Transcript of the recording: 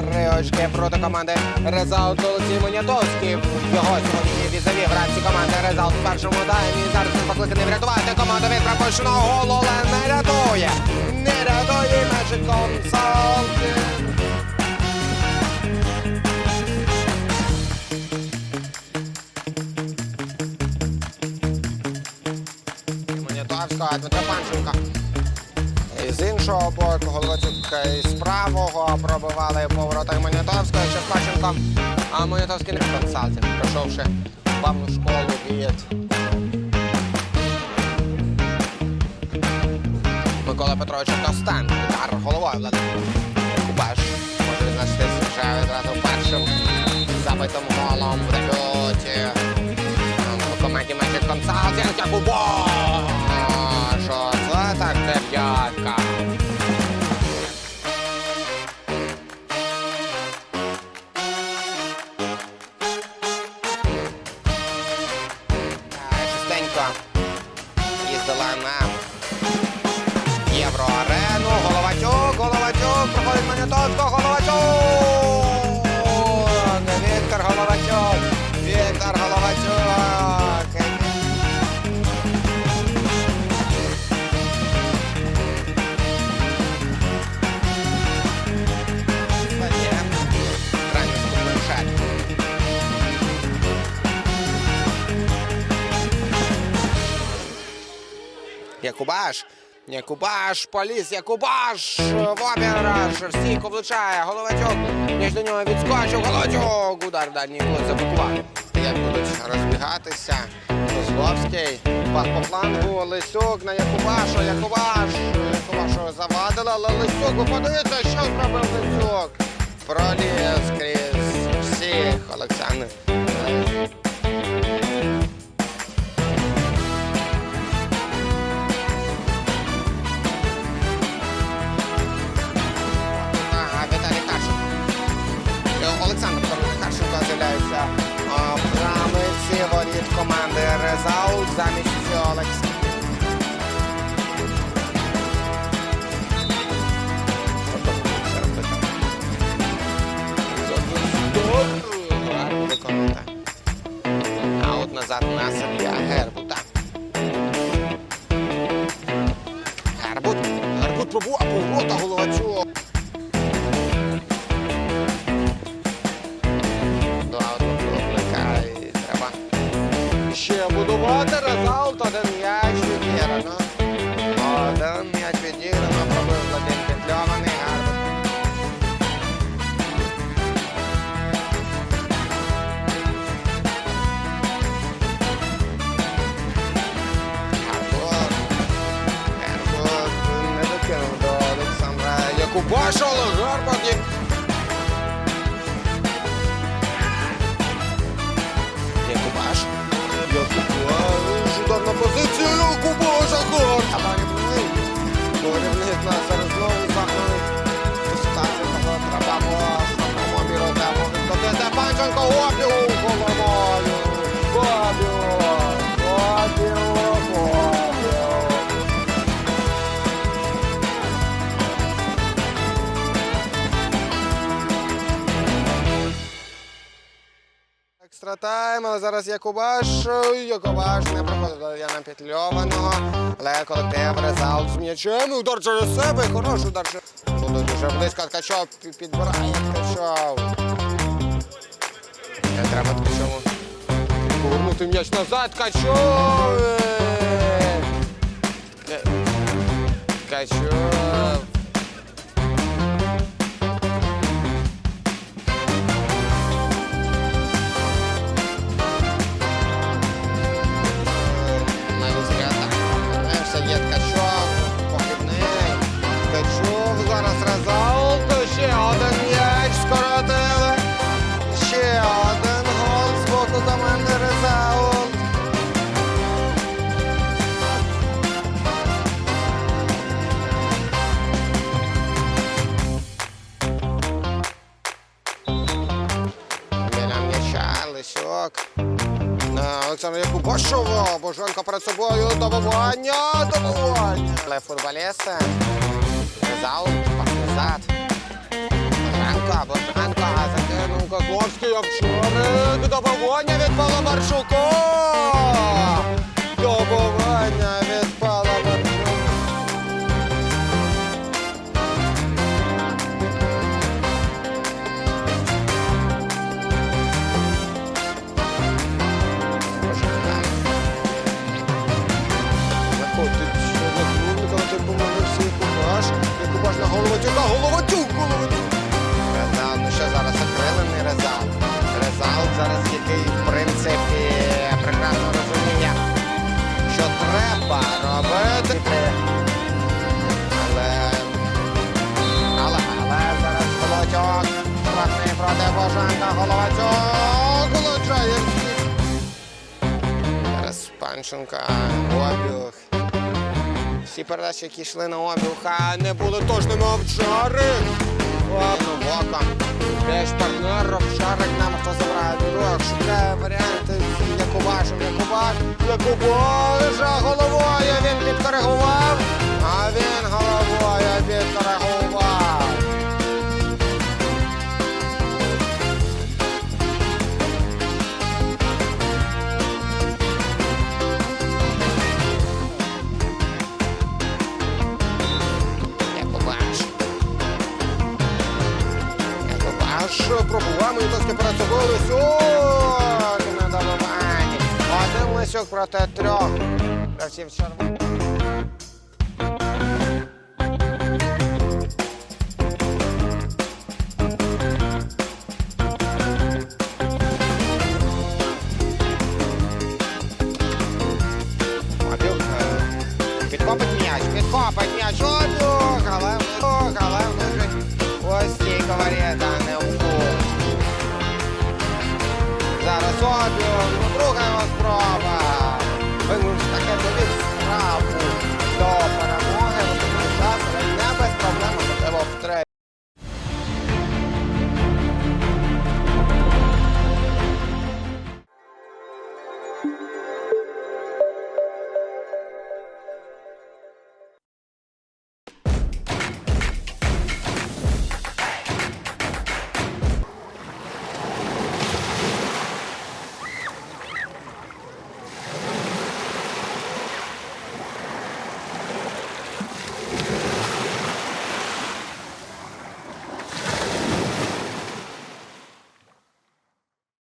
очки проти команди Резалт Олексій Монятовський. Його сьогодні візові в гравці команди Резалт в першому таймі. Зараз він покликаний врятувати команду від пропущеного голу, але не рятує. Не рятує Magic Consulting. Монятовського, Дмитро Панченко. З іншого боку, Головацюк з правого пробивали по воротах Монятовського, Черпаченко. А Монятовський не консалтинг, пройшовши певну школу від Микола Петровича Костенко. Удар головою Владимир Кубаш. Може відзначитись вже відразу першим забитим голом в дебюті. В команді Magic Consulting Якубаш. Шестенько їздила на Євроарену. Головачук, Головачук, проходить Монятовського, Головачук! Якубаш. Якубаш, поліз, Якубаш, в обіграш, всіх облучає, Головачок, між до нього відскочив, Головачок, удар в дальній кут заблокував. Як будуть розбігатися, Козловський, пас по флангу, Лисюк на Якубаша, Якубаш, Якубашу завадили, але Лисюк, ви подивіться, що зробив Лисюк. Проліз крізь всіх, Олександр. Замість Олекс. Виконати. А от назад на Сергія Гербута. Гербут. Гербут пробував поворота головачок. Але Гарбут є Якубаш. Якубаш. Удар на позицію. Якубаш. Агор. А Марівник. Марівник нас зараз знову захоплив. Ситуація того треба була самому Міротему. Відкотити Панченко. Обіг головою. Екстра тайм, але зараз Якубаш. Якубаш не проходить до Яна Петльованого. Але колектив резалт з м'ячем. Удар через себе. Хороший удар. через- Тут дуже близько Ткачов підбирає Ткачов. Не треба Ткачову. Повернути м'яч назад. Ткачов. Е, Ткачов. Резалт. Біля м'яча, Лисюк. На Олександра Якубашова. Боженко перед собою. Добивання. Добивання. Але футболісти. Зал. Пас назад. Анка, Боженка, Газатину, Козловський, Овчурин, до від Поломарчука. Зараз, який, в принципі, прекрасно розуміє, що треба робити. Але, але, але зараз Головатюк. Страшний проти Божанка, Головатюк. Влучає. Зараз Панченка, обіг. Всі передачі, які йшли на обіг, а не були точними обчарик. Одним оком. Теж партнер, шарик нам хто забирає? Дорог, шукає варіанти з Якубашем, Якубаш, Якубаш, головою він підкоригував, а він головою Якубаш пробував Мілтовський перед собою Лисюк на добиванні. Один Лисюк проти трьох. Червоних. Обюк. Зараз обюк, вас друга